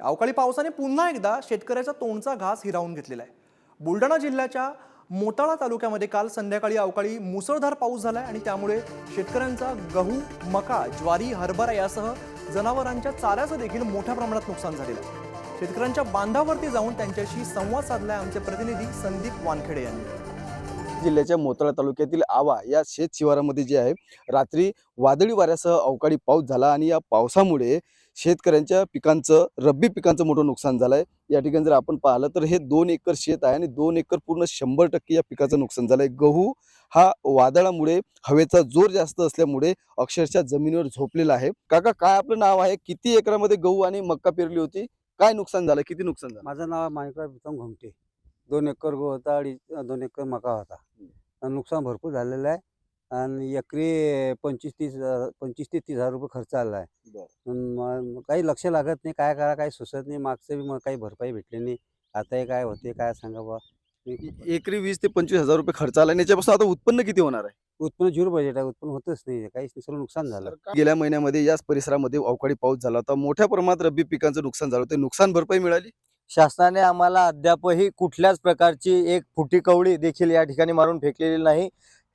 अवकाळी पावसाने पुन्हा एकदा शेतकऱ्याचा तोंडचा घास हिरावून घेतलेला आहे. बुलढाणा जिल्ह्याच्या मोताळा तालुक्यामध्ये काल संध्याकाळी अवकाळी मुसळधार पाऊस झालाय आणि त्यामुळे शेतकऱ्यांचा गहू मका ज्वारी हरभरा यासह जनावरांच्या चाऱ्याचं देखील मोठ्या प्रमाणात नुकसान झालेलं आहे. शेतकऱ्यांच्या बांधावरती जाऊन त्यांच्याशी संवाद साधलाय आमचे प्रतिनिधी संदीप वानखेडे यांनी. जिल्ह्याच्या मोताळा तालुक्यातील आवा या शेत शिवारामध्ये जे आहे रात्री वादळी वाऱ्यासह अवकाळी पाऊस झाला आणि या पावसामुळे शेतकऱ्यांच्या पिकांचं रब्बी पिकांचं मोठं नुकसान झालंय. या ठिकाणी जर आपण पाहिलं तर हे दोन एकर शेत आहे आणि दोन एकर पूर्ण शंभर टक्के या पिकाचं नुकसान झालंय. गहू हा वादळामुळे हवेचा जोर जास्त असल्यामुळे अक्षरशः जमिनीवर झोपलेला आहे. काका काय आपलं नाव आहे? किती एकरामध्ये गहू आणि मक्का पेरली होती? काय नुकसान झालं? किती नुकसान झालं? माझं नाव आहे माणिकराव घुमटे दोन एकर गहू होता अडीच दोन एकर मका होता. आणि नुकसान भरपूर झालेलं आहे. आणि एकरी पंचवीस तीस हजार- पंचवीस ते तीस हजार रुपये खर्च आला आहे. पण मग काही लक्ष लागत नाही काय करा काही सुचत नाही. मागचं बी मग काही भरपाई भेटली नाही. आता हे काय होते काय सांगा बा एकरी वीस ते पंचवीस हजार रुपये खर्च आला आणि याच्यापासून आता उत्पन्न किती होणार आहे? उत्पन्न झिरो बजेट आहे उत्पन्न होतच नाही. काहीच सगळं नुकसान झालं. गेल्या महिन्यामध्ये याच परिसरामध्ये अवकाळी पाऊस झाला होता. मोठ्या प्रमाणात रब्बी पिकांचं नुकसान झालं होतं. नुकसान भरपाई मिळाली? शासनाने आम्हाला अद्यापही कुठल्याच प्रकारची एक फुटी कवडी देखील या ठिकाणी मारून फेकलेली नाही.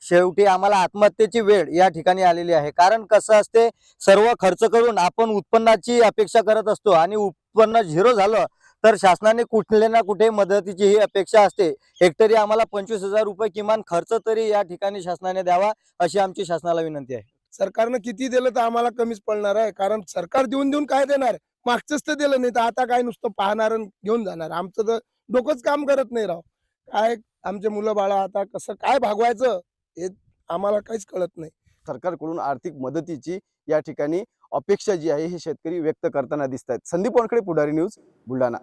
शेवटी आम्हाला आत्महत्येची वेळ या ठिकाणी आलेली आहे. कारण कसं असते सर्व खर्च करून आपण उत्पन्नाची अपेक्षा करत असतो आणि उत्पन्न झिरो झालं तर शासनाने कुठले ना कुठे मदतीची ही अपेक्षा असते. हेक्टरी आम्हाला पंचवीस हजार रुपये किमान खर्च तरी या ठिकाणी शासनाने द्यावा अशी आमची शासनाला विनंती आहे. सरकारनं किती दिलं तर आम्हाला कमीच पडणार आहे. कारण सरकार देऊन देऊन काय देणार? मागचंच तर दिलं नाही तर आता काय नुसतं पाहणार आणि घेऊन जाणार. आमचं तर डोकंच काम करत नाही राव. काय आमचे मुलं बाळा आता कसं काय भागवायचं हे आम्हाला काहीच कळत नाही. सरकारकडून आर्थिक मदतीची या ठिकाणी अपेक्षा जी आहे हे शेतकरी व्यक्त करताना दिसत आहेत संदीप वानकडे पुढारी न्यूज बुलढाणा.